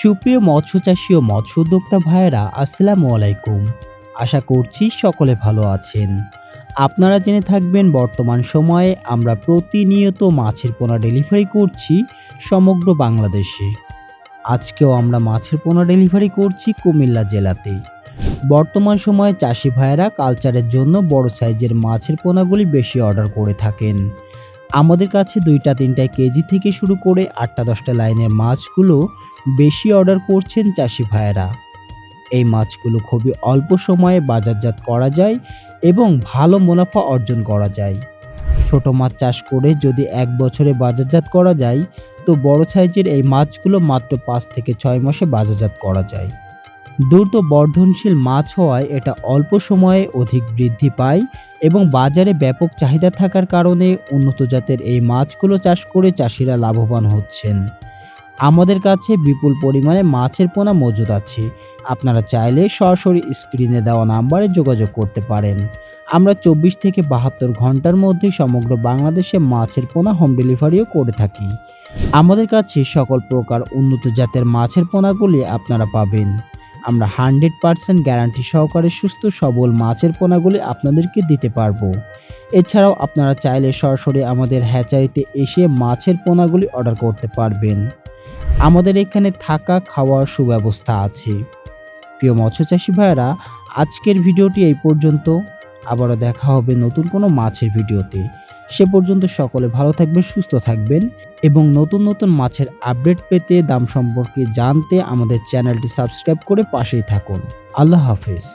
সুপ্রিয় মৎস্য চাষী ও মৎস্য উদ্যোক্তা ভাইয়েরা, আসসালামু আলাইকুম। আশা করছি সকলে ভালো আছেন। আপনারা জেনে থাকবেন বর্তমান সময়ে আমরা প্রতিনিয়ত মাছের পোনা ডেলিভারি করছি সমগ্র বাংলাদেশে। আজকেও আমরা মাছের পোনা ডেলিভারি করছি কুমিল্লা জেলাতে। বর্তমান সময়ে চাষি ভাইয়েরা কালচারের জন্য বড় সাইজের মাছের পোনাগুলি বেশি অর্ডার করে থাকেন। আমাদের কাছে দুইটা, তিনটা কেজি থেকে শুরু করে আটটা, দশটা লাইনের মাছগুলো বেশি অর্ডার করছেন চাষি ভাইয়েরা। এই মাছগুলো খুবই অল্প সময়ে বাজারজাত করা যায় এবং ভালো মুনাফা অর্জন করা যায়। ছোট মাছ চাষ করে যদি এক বছরে বাজারজাত করা যায়, তো বড় সাইজের এই মাছগুলো মাত্র পাঁচ থেকে ছয় মাসে বাজারজাত করা যায়। দ্রুত বর্ধনশীল মাছ হওয়ায় এটা অল্প সময়ে অধিক বৃদ্ধি পায় এবং বাজারে ব্যাপক চাহিদা থাকার কারণে উন্নত জাতের এই মাছগুলো চাষ করে চাষিরা লাভবান হচ্ছেন। আমাদের কাছে বিপুল পরিমাণে মাছের পোনা মজুদ আছে। আপনারা চাইলে সরাসরি স্ক্রিনে দেওয়া নাম্বারে যোগাযোগ করতে পারেন। আমরা চব্বিশ থেকে বাহাত্তর ঘণ্টার মধ্যে সমগ্র বাংলাদেশে মাছের পোনা হোম ডেলিভারিও করে থাকি। আমাদের কাছে সকল প্রকার উন্নত জাতের মাছের পোনাগুলি আপনারা পাবেন। আমরা হান্ড্রেড পার্সেন্ট গ্যারান্টি সহকারে সুস্থ সবল মাছের পোনাগুলি আপনাদেরকে দিতে পারব। এছাড়াও আপনারা চাইলে সরাসরি আমাদের হ্যাচারিতে এসে মাছের পোনাগুলি অর্ডার করতে পারবেন। আমাদের এখানে থাকা খাওয়ার সুব্যবস্থা আছে। প্রিয় মৎস্যচাষী ভাইয়েরা, আজকের ভিডিওটি এই পর্যন্ত। আবারও দেখা হবে নতুন কোনো মাছের ভিডিওতে। সে পর্যন্ত সকলে ভালো থাকবেন, সুস্থ থাকবেন। এবং নতুন নতুন মাছের আপডেট পেতে দাম সম্পর্কে জানতে আমাদের চ্যানেলটি সাবস্ক্রাইব করে পাশেই থাকুন। আল্লাহ হাফেজ।